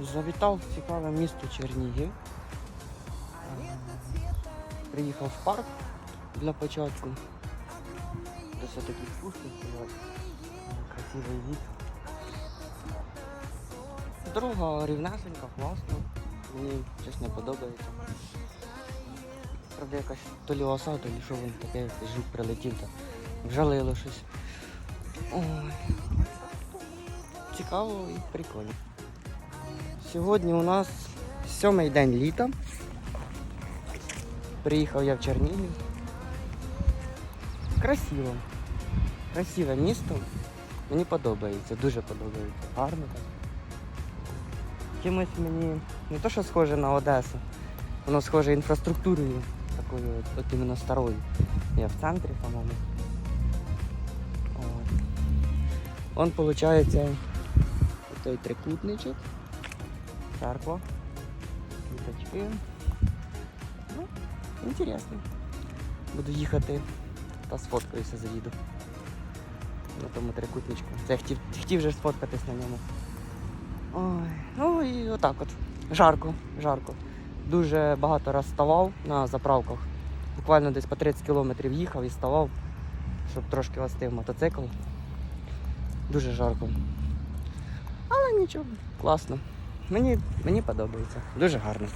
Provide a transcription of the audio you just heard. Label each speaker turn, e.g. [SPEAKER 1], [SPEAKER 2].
[SPEAKER 1] Завітав в цікаве місто Чернігів. Е, Приїхав в парк для початку. Десь такі пушки. Красивий вид. Дорога рівнесенька, класна. Мені чесно подобається. Правда, якась то лі оса, то лі що він таке, якийсь жук прилетів та вжалило щось. Ой. Цікаво і прикольно. Сьогодні у нас сьомий день літа. Приїхав я в Чернігів. Красиво. Красиве місто. Мені подобається, дуже подобається. Гарно так. Чимось мені не то, що схоже на Одесу, воно схоже інфраструктурою такою, от, от іменно старою. Я в центрі, по-моєму. Вон, виходить, той трикутничок, церква, квіточки. Ну, інтересно. Буду їхати та сфоткаюся, заїду. На тому трикутничку. Це я хотів, хотів вже сфоткатись на ньому. Ой, ну і отак от. Жарко, жарко. Дуже багато раз ставав на заправках. Буквально десь по 30 кілометрів їхав і ставав, щоб трошки остив мотоцикл. Дуже жарко. Але нічого, класно. Мені, мені подобається. Дуже гарно.